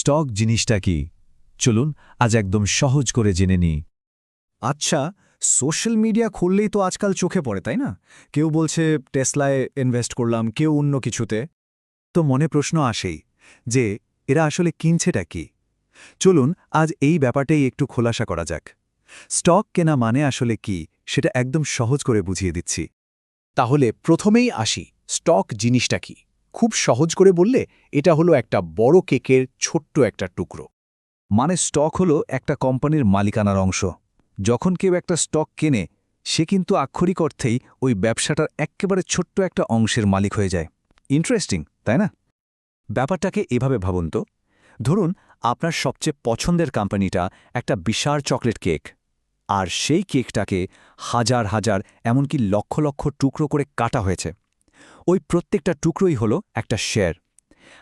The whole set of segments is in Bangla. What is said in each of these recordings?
স্টক জিনিসটা কি? চলুন আজ একদম সহজ করে জেনে নিই। আচ্ছা সোশ্যাল মিডিয়া খুললেই তো আজকাল চোখে পড়ে, তাই না? কেউ বলছে, টেসলায় ইনভেস্ট করলাম, কেউ অন্য কিছুতে। তো মনে প্রশ্ন আসেই, যে এরা আসলে কিনছেটা কি? চলুন আজ এই ব্যাপারটাই একটু খোলাসা করা যাক। স্টক কেনা মানে আসলে কি, সেটা একদম সহজ করে বুঝিয়ে দিচ্ছি। তাহলে প্রথমেই আসি, স্টক জিনিসটা কি? খুব সহজ করে বললে, এটা হলো একটা বড় কেকের ছোট্ট একটা টুকরো। মানে স্টক হলো একটা কোম্পানির মালিকানার অংশ। যখন কেউ একটা স্টক কেনে, সে কিন্তু আক্ষরিক অর্থেই ওই ব্যবসাটার এক্কেবারে ছোট্ট একটা অংশের মালিক হয়ে যায়। ইন্টারেস্টিং, তাই না? ব্যাপারটাকে এভাবে ভাবুন তো। ধরুন, আপনার সবচেয়ে পছন্দের কোম্পানিটা একটা বিশাল চকলেট কেক। আর সেই কেকটাকে হাজার হাজার, এমনকি লক্ষ লক্ষ টুকরো করে কাটা হয়েছে। ওই প্রত্যেকটা টুকরোই হলো একটা শেয়ার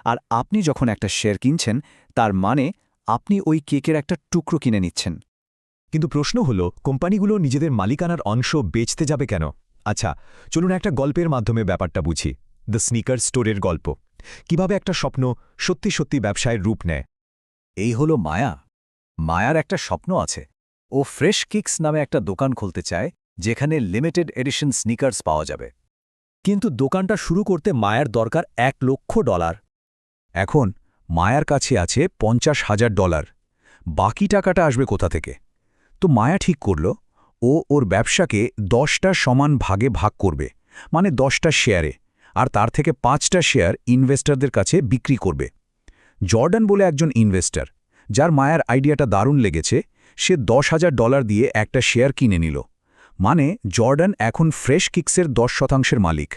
আর আপনি যখন একটা শেয়ার কিনছেন, তার মানে আপনি ওই কেকের একটা টুকরো কিনে নিচ্ছেন। কিন্তু প্রশ্ন হল, কোম্পানিগুলো নিজেদের মালিকানার অংশ বেচতে যাবে কেন? আচ্ছা চলুন একটা গল্পের মাধ্যমে ব্যাপারটা বুঝি। দ্য স্নিকার স্টোরের গল্প। কীভাবে একটা স্বপ্ন সত্যি সত্যি ব্যবসায়ের রূপ নেয়? এই হলো মায়া। মায়ার একটা স্বপ্ন আছে। ও ফ্রেশ কিক্স নামে একটা দোকান খুলতে চায়, যেখানে লিমিটেড এডিশন স্নিকার্স পাওয়া যাবে। কিন্তু দোকানটা শুরু করতে মায়ার দরকার এক লক্ষ ডলার। এখন মায়ার কাছে আছে পঞ্চাশ হাজার ডলার। বাকি টাকাটা আসবে কোথা থেকে? তো মায়া ঠিক করল, ও ওর ব্যবসাকে দশটা সমান ভাগে ভাগ করবে মানে দশটা শেয়ারে, আর তার থেকে পাঁচটা শেয়ার ইনভেস্টরদের কাছে বিক্রি করবে। জর্ডান বলে একজন ইনভেস্টর, যার মায়ার আইডিয়াটা দারুণ লেগেছে, সে দশ হাজার ডলার দিয়ে একটা শেয়ার কিনে নিল। মানে জর্ডান এখন ফ্রেশ কিক্সের দশ শতাংশের মালিক।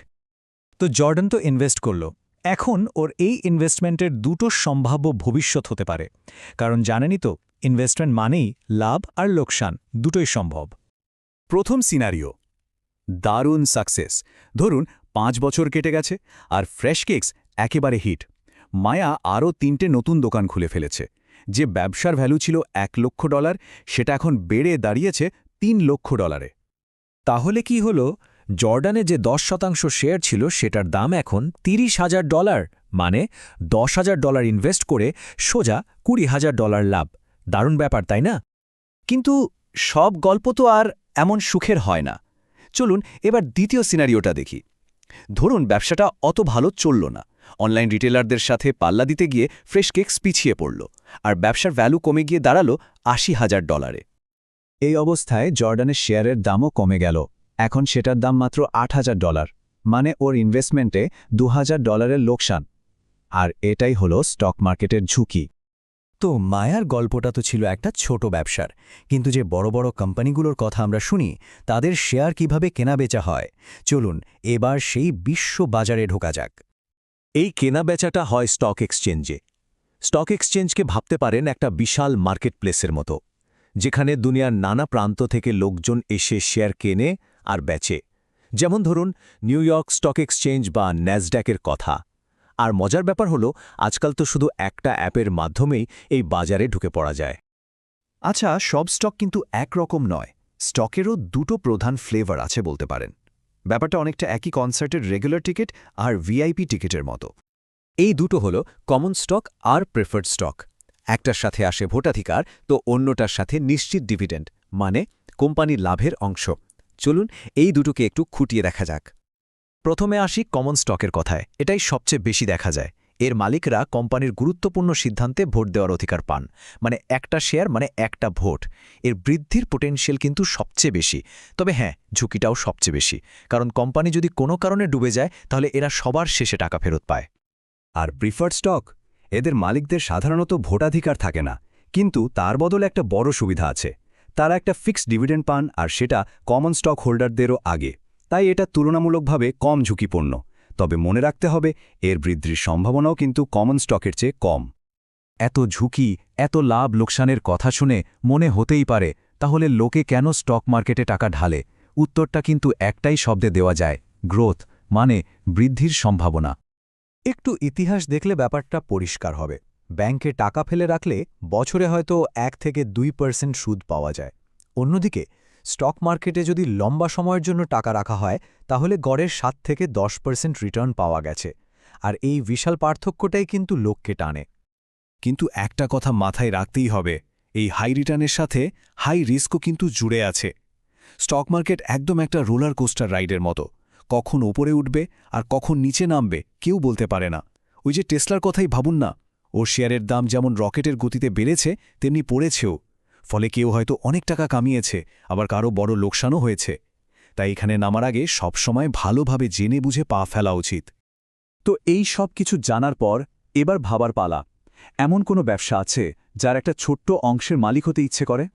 তো জর্ডান তো ইনভেস্ট করল। এখন ওর এই ইনভেস্টমেন্টের দুটো সম্ভাব্য ভবিষ্যৎ হতে পারে। কারণ জানেনই তো ইনভেস্টমেন্ট মানেই লাভ আর লোকসান, দুটোই সম্ভব। প্রথম সিনারিও দারুণ সাকসেস ধরুন, পাঁচ বছর কেটে গেছে আর ফ্রেশ কেকস একেবারে হিট মায়া আরও তিনটে নতুন দোকান খুলে ফেলেছে। যে ব্যবসার ভ্যালু ছিল এক লক্ষ ডলার, সেটা এখন বেড়ে দাঁড়িয়েছে তিন লক্ষ ডলারে। তাহলে কি হল? জর্ডানে যে দশ শতাংশ শেয়ার ছিল সেটার দাম এখন তিরিশ হাজার ডলার মানে দশ হাজার ডলার ইনভেস্ট করে সোজা কুড়ি হাজার ডলার লাভ। দারুণ ব্যাপার, তাই না? কিন্তু সব গল্প তো আর এমন সুখের হয় না। চলুন এবার দ্বিতীয় সিনারিওটা দেখি। ধরুন ব্যবসাটা অত ভালো চলল না। অনলাইন রিটেলারদের সাথে পাল্লা দিতে গিয়ে ফ্রেশ কেকস পিছিয়ে পড়ল, আর ব্যবসার ভ্যালু কমে গিয়ে দাঁড়াল আশি হাজার ডলারে। এই অবস্থায় জর্ডানের শেয়ারের দামও কমে গেল। এখন সেটার দাম মাত্র আট হাজার ডলার মানে ওর ইনভেস্টমেন্টে দু হাজার ডলারের লোকসান। আর এটাই হলো স্টক মার্কেটের ঝুঁকি। তো মায়ার গল্পটা তো ছিল একটা ছোট ব্যবসার, কিন্তু যে বড় বড় কোম্পানিগুলোর কথা আমরা শুনি, তাদের শেয়ার কীভাবে কেনাবেচা হয়? চলুন, এবার সেই বিশ্ব বাজারে ঢোকা যাক। এই কেনাবেচাটা হয় স্টক এক্সচেঞ্জে স্টক এক্সচেঞ্জকে ভাবতে পারেন একটা বিশাল মার্কেট প্লেসের মতো। যেখানে দুনিয়ার নানা প্রান্ত থেকে লোকজন এসে শেয়ার কেনে আর বেচে। যেমন ধরুন, নিউ ইয়র্ক স্টক এক্সচেঞ্জ বা ন্যাসড্যাকের কথা। আর মজার ব্যাপার হলো, আজকাল তো শুধু একটা অ্যাপের মাধ্যমেই এই বাজারে ঢুকে পড়া যায়। আচ্ছা সব স্টক কিন্তু একরকম নয়। স্টকেরও দুটো প্রধান ফ্লেভার আছে বলতে পারেন। ব্যাপারটা অনেকটা একই কনসার্টের রেগুলার টিকিট আর ভিআইপি টিকিটের মতো। এই দুটো হল কমন স্টক আর প্রেফার্ড স্টক। একটার সাথে আসে ভোটাধিকার, তো অন্যটার সাথে নিশ্চিত ডিভিডেন্ড মানে কোম্পানির লাভের অংশ। চলুন এই দুটোকে একটু খুঁটিয়ে দেখা যাক। প্রথমে আসি কমন স্টকের কথায়। এটাই সবচেয়ে বেশি দেখা যায়। এর মালিকরা কোম্পানির গুরুত্বপূর্ণ সিদ্ধান্তে ভোট দেওয়ার অধিকার পান। মানে একটা শেয়ার মানে একটা ভোট। এর বৃদ্ধির পোটেনশিয়াল কিন্তু সবচেয়ে বেশি। তবে হ্যাঁ ঝুঁকিটাও সবচেয়ে বেশি। কারণ কোম্পানি যদি কোনো কারণে ডুবে যায়, তাহলে এরা সবার শেষে টাকা ফেরত পায়। আর প্রিফার্ড স্টক? এদের মালিকদের সাধারণত ভোটাধিকার থাকে না। কিন্তু তার বদলে একটা বড় সুবিধা আছে। তারা একটা ফিক্সড ডিভিডেন্ড পান আর সেটা কমন স্টক হোল্ডারদেরও আগে। তাই এটা তুলনামূলকভাবে কম ঝুঁকিপূর্ণ। তবে মনে রাখতে হবে, এর বৃদ্ধির সম্ভাবনাও কিন্তু কমন স্টকের চেয়ে কম। এত ঝুঁকি, এত লাভ লোকসানের কথা শুনে মনে হতেই পারে, তাহলে লোকে কেন স্টক মার্কেটে টাকা ঢালে? উত্তরটা কিন্তু একটাই শব্দে দেওয়া যায়, গ্রোথ মানে বৃদ্ধির সম্ভাবনা। একটু ইতিহাস দেখলে ব্যাপারটা পরিষ্কার হবে। ব্যাংকে টাকা ফেলে রাখলে বছরে হয়তো এক থেকে দুই পার্সেন্ট সুদ পাওয়া যায়। অন্যদিকে, স্টক মার্কেটে যদি লম্বা সময়ের জন্য টাকা রাখা হয়, তাহলে গড়ের সাত থেকে দশ পার্সেন্ট রিটার্ন পাওয়া গেছে। আর এই বিশাল পার্থক্যটাই কিন্তু লোককে টানে। কিন্তু একটা কথা মাথায় রাখতেই হবে, এই হাই রিটার্নের সাথে হাই রিস্কও কিন্তু জুড়ে আছে। স্টক মার্কেট একদম একটা রোলার কোস্টার রাইডের মতো। কখন ওপরে উঠবে আর কখন নিচে নামবে কেউ বলতে পারে না। ওই যে টেসলার কথাই ভাবুন না। ওর শেয়ারের দাম যেমন রকেটের গতিতে বেড়েছে, তেমনি পড়েছেও। ফলে কেউ হয়তো অনেক টাকা কামিয়েছে, আবার কারও বড় লোকসানও হয়েছে। তাই এখানে নামার আগে সবসময় ভালোভাবে জেনে বুঝে পা ফেলা উচিত। তো এই সব কিছু জানার পর এবার ভাবার পালা। এমন কোনো ব্যবসা আছে যার একটা ছোট্ট অংশের মালিক হতে ইচ্ছে করে?